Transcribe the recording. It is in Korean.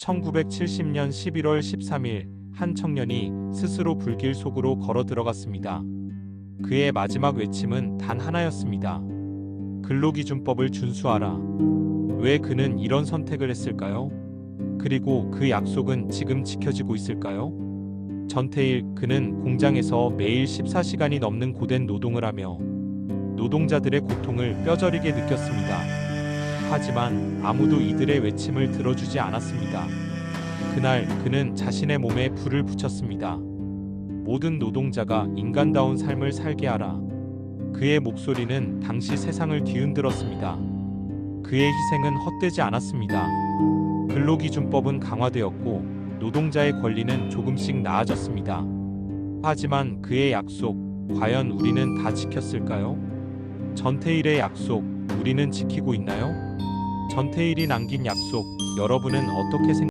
1970년 11월 13일 한 청년이 스스로 불길 속으로 걸어 들어갔습니다. 그의 마지막 외침은 단 하나였습니다. 근로기준법을 준수하라. 왜 그는 이런 선택을 했을까요? 그리고 그 약속은 지금 지켜지고 있을까요? 전태일 그는 공장에서 매일 14시간이 넘는 고된 노동을 하며 노동자들의 고통을 뼈저리게 느꼈습니다. 하지만 아무도 이들의 외침을 들어주지 않았습니다. 그날 그는 자신의 몸에 불을 붙였습니다. 모든 노동자가 인간다운 삶을 살게 하라. 그의 목소리는 당시 세상을 뒤흔들었습니다. 그의 희생은 헛되지 않았습니다. 근로기준법은 강화되었고 노동자의 권리는 조금씩 나아졌습니다. 하지만 그의 약속, 과연 우리는 다 지켰을까요? 전태일의 약속, 우리는 지키고 있나요? 전태일이 남긴 약속, 여러분은 어떻게 생각하세요?